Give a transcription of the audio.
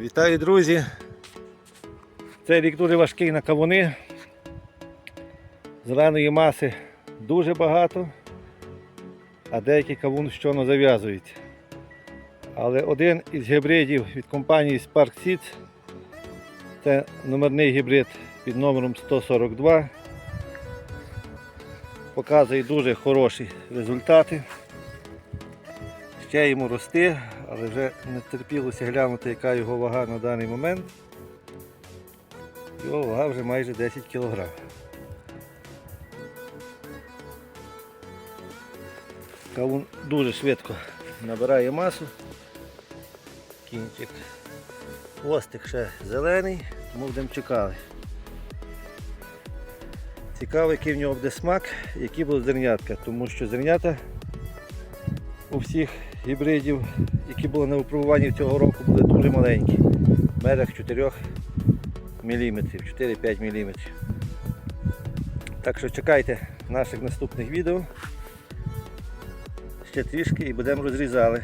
Вітаю, друзі! Цей рік дуже важкий на кавуни. Зеленої маси дуже багато, а деякі кавун щойно зав'язують. Але один із гібридів від компанії Spark Seeds, це номерний гібрид під номером 142. Показує дуже хороші результати. Ще йому рости, але вже не терпілося глянути, яка його вага на даний момент. Його вага вже майже 10 кг. Кавун дуже швидко набирає масу. Кінчик. Хвостик ще зелений, тому будемо чекати. Цікаво, який в нього буде смак, які будуть зернятка, тому що зернята у всіх гібридів, які були на випробуванні цього року, були дуже маленькі. В межах 4 мм, 4-5 мм. Так що чекайте наших наступних відео. Ще трішки і будемо розрізали.